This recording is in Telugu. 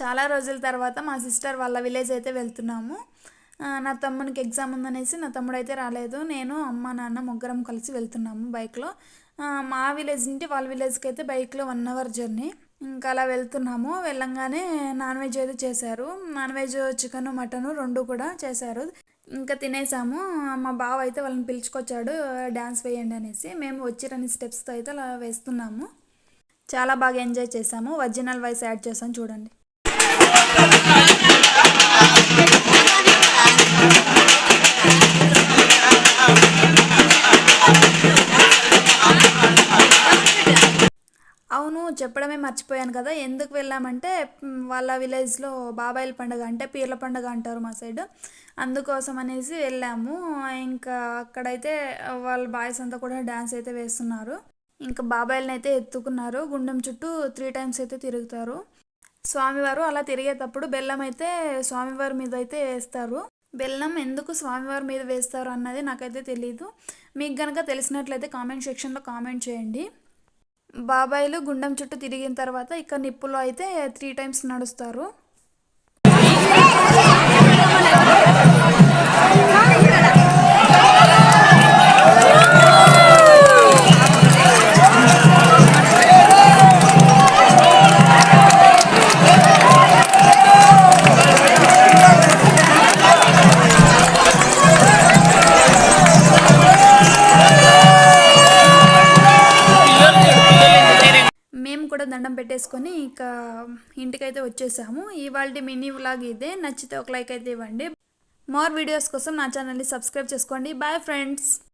చాలా రోజుల తర్వాత మా సిస్టర్ వాళ్ళ విలేజ్ అయితే వెళ్తున్నాము. నా తమ్మునికి ఎగ్జామ్ ఉందనేసి నా తమ్ముడు అయితే రాలేదు. నేను అమ్మ నాన్న ముగ్గురం కలిసి వెళ్తున్నాము బైక్లో. మా విలేజ్ నుండి వాళ్ళ విలేజ్కి అయితే బైక్లో వన్ అవర్ జర్నీ. ఇంకా అలా వెళ్తున్నాము. వెళ్ళంగానే నాన్ వెజ్ అయితే చేశారు. నాన్ వెజ్ చికెన్ మటన్ రెండు కూడా చేశారు. ఇంకా తినేసాము. మా బావ అయితే వాళ్ళని పిలుచుకొచ్చాడు డ్యాన్స్ వేయండి అనేసి. మేము వచ్చిరని స్టెప్స్తో అయితే అలా వేస్తున్నాము. చాలా బాగా ఎంజాయ్ చేసాము. ఒరిజినల్ వాయిస్ యాడ్ చేసాం చూడండి. అవును చెప్పడమే మర్చిపోయాను కదా. ఎందుకు వెళ్ళామంటే వాళ్ళ విలేజ్లో బాబాయిల పండుగ అంటే పీర్ల పండుగ అంటారు మా సైడ్. అందుకోసం అనేసి వెళ్ళాము. ఇంకా అక్కడైతే వాళ్ళ బాయ్స్ అంతా కూడా డ్యాన్స్ అయితే వేస్తున్నారు. ఇంకా బాబాయిలని అయితే ఎత్తుకున్నారు. గుండెం చుట్టూ త్రీ టైమ్స్ అయితే తిరుగుతారు. స్వామివారు అలా తిరిగేటప్పుడు బెల్లం అయితే స్వామివారి మీద అయితే వేస్తారు. బెల్లం ఎందుకు స్వామివారి మీద వేస్తారు అన్నది నాకైతే తెలియదు మీకు కనుక తెలిసినట్లయితే కామెంట్ సెక్షన్లో కామెంట్ చేయండి. బాబాయిలు గుండం చుట్టూ తిరిగిన తర్వాత ఇక్కడ నిప్పులో అయితే త్రీ టైమ్స్ నడుస్తారు. కూడా దండం పెట్టేసుకొని ఇక ఇంటికైతే వచ్చేసాము. ఇవాళ మినీ వ్లాగ్ ఇదే. నచ్చితే ఒక లైక్ అయితే ఇవ్వండి. మోర్ వీడియోస్ కోసం నా ఛానల్ని సబ్స్క్రైబ్ చేసుకోండి. Bye friends